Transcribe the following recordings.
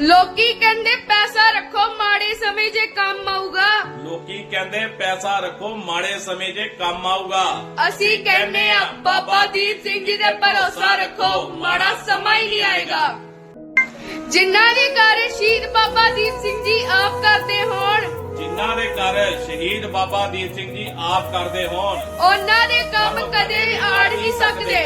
ਲੋਕੀ ਕਹਿੰਦੇ ਪੈਸਾ ਰੱਖੋ ਮਾੜੇ ਸਮੇਂ 'ਚ ਕੰਮ ਆਊਗਾ। ਲੋਕੀ ਕਹਿੰਦੇ ਪੈਸਾ ਰੱਖੋ ਮਾੜੇ ਸਮੇਂ 'ਚ ਕੰਮ ਆਊਗਾ। ਅਸੀਂ ਕਹਿੰਦੇ ਆ ਬਾਬਾ ਦੀਪ ਸਿੰਘ ਜੀ ਤੇ ਭਰੋਸਾ ਰੱਖੋ ਮਾੜਾ ਸਮਾਂ ਹੀ ਨਹੀਂ ਆਏਗਾ। ਜਿਨ੍ਹਾਂ ਦੇ ਘਰ ਸ਼ਹੀਦ ਬਾਬਾ ਦੀਪ ਸਿੰਘ ਜੀ ਆਪ ਕਰਦੇ ਹੋਣ ਜਿਨ੍ਹਾਂ ਦੇ ਘਰ ਸ਼ਹੀਦ ਬਾਬਾ ਦੀਪ ਸਿੰਘ ਜੀ ਆਪ ਕਰਦੇ ਹੋਣ ਉਹਨਾਂ ਦੇ ਕੰਮ ਕਦੇ ਆੜ ਨਹੀਂ ਸਕਦੇ।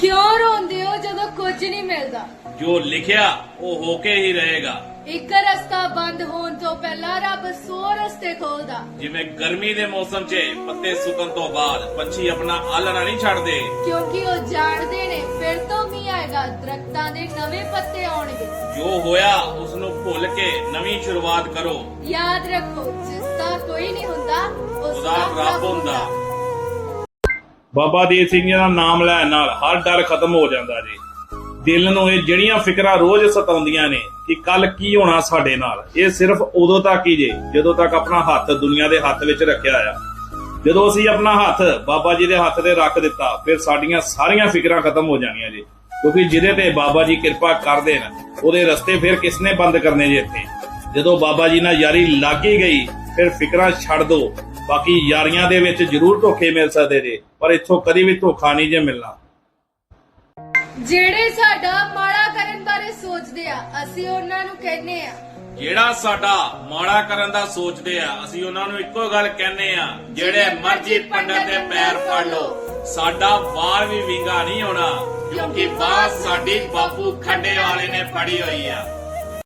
ਕਿਉਂ ਰੋਂਦੇ ਹੋ ਜਦੋਂ ਕੁਝ ਨਹੀਂ ਮਿਲਦਾ। ਜੋ ਲਿਖਿਆ ਉਹ ਹੋ ਕੇ ਹੀ ਰਹੇਗਾ। ਇੱਕ ਰਸਤਾ ਬੰਦ ਹੋਣ ਤੋਂ ਪਹਿਲਾਂ ਰੱਬ 100 ਰਸਤੇ ਖੋਲਦਾ। ਜਿਵੇਂ ਗਰਮੀ ਦੇ ਮੌਸਮ 'ਚ ਪੱਤੇ ਸੁੱਕਣ ਤੋਂ ਬਾਅਦ ਪੰਛੀ ਆਪਣਾ ਆਲਣਾ ਨਹੀਂ ਛੱਡਦੇ। ਕਿਉਂਕਿ ਉਹ ਜਾਣਦੇ ਨੇ ਫਿਰ ਤੋਂ ਮੀਂਹ ਆਏਗਾ ਦਰਖਤਾਂ ਦੇ ਨਵੇਂ ਪੱਤੇ ਆਉਣਗੇ। ਜੋ ਹੋਇਆ ਉਸ ਨੂੰ ਭੁੱਲ ਕੇ ਨਵੀਂ ਸ਼ੁਰੂਆਤ ਕਰੋ। ਯਾਦ ਰੱਖੋ ਜਿਸ ਦਾ ਕੋਈ ਨਹੀਂ ਹੁੰਦਾ ਉਸ ਦਾ ਰੱਬ ਹੁੰਦਾ। ਬਾਬਾ ਦੀਪ ਸਿੰਘ ਜੀ ਦਾ ਨਾਮ ਲੈਣ ਨਾਲ ਹਰ ਡਰ ਖਤਮ ਹੋ ਜਾਂਦਾ ਜੀ। ਦਿਲ ਨੂੰ ਇਹ ਜਿਹੜੀਆਂ ਫਿਕਰਾਂ ਰੋਜ਼ ਸਤਾਉਂਦੀਆਂ ਨੇ ਕਿ ਕੱਲ ਕੀ ਹੋਣਾ ਸਾਡੇ ਨਾਲ, ਇਹ ਸਿਰਫ ਉਦੋਂ ਤੱਕ ਹੀ ਜੇ, ਜਦੋਂ ਤੱਕ ਆਪਣਾ ਹੱਥ ਦੁਨੀਆ ਦੇ ਹੱਥ ਵਿੱਚ ਰੱਖਿਆ ਆ। ਜਦੋਂ ਅਸੀਂ ਆਪਣਾ ਹੱਥ ਬਾਬਾ ਜੀ ਦੇ ਹੱਥ ਤੇ ਰੱਖ ਦਿੱਤਾ, ਫਿਰ ਸਾਡੀਆਂ ਸਾਰੀਆਂ ਫਿਕਰਾਂ ਖਤਮ ਹੋ ਜਾਣੀਆਂ ਜੀ। ਕਿਉਂਕਿ ਜਿਹਦੇ ਤੇ ਬਾਬਾ ਜੀ ਕਿਰਪਾ ਕਰਦੇ ਨੇ, ਉਹਦੇ ਰਸਤੇ ਫਿਰ ਕਿਸਨੇ ਬੰਦ ਕਰਨੇ ਜੇ ਇੱਥੇ? ਜਦੋਂ ਬਾਬਾ ਜੀ ਨਾਲ ਯਾਰੀ ਲੱਗ ਹੀ ਗਈ, ਫਿਰ ਫਿਕਰਾਂ ਛੱਡ ਦੋ ਬਾਕੀ ਯਾਰੀਆਂ ਦੇ ਵਿੱਚ ਜ਼ਰੂਰ ਧੋਖੇ ਮਿਲ ਸਕਦੇ ਜੇ ਪਰ ਇੱਥੋਂ ਕਦੀ ਵੀ ਧੋਖਾ ਨਹੀਂ ਜੇ ਮਿਲਣਾ। ਜਿਹੜੇ ਸਾਡਾ ਮਾੜਾ ਕਰਨ ਬਾਰੇ ਸੋਚਦੇ ਆ ਅਸੀਂ ਉਹਨਾਂ ਨੂੰ ਕਹਿੰਦੇ ਆ। ਜਿਹੜਾ ਸਾਡਾ ਮਾੜਾ ਕਰਨ ਦਾ ਸੋਚਦੇ ਆ ਅਸੀਂ ਉਹਨਾਂ ਨੂੰ ਇੱਕੋ ਗੱਲ ਕਹਿੰਦੇ ਆ ਜਿਹੜੇ ਮਰਜ਼ੀ ਪੰਡਤ ਦੇ ਪੈਰ ਫੜ ਲਓ। ਸਾਡਾ ਵਾਲ ਵੀ ਵਿੰਗਾ ਨਹੀਂ ਹੋਣਾ ਕਿਉਂਕਿ ਬਾਹ ਸਾਡੀ ਬਾਪੂ ਖੰਡੇ ਵਾਲੇ ਨੇ ਫੜੀ ਹੋਈ ਆ।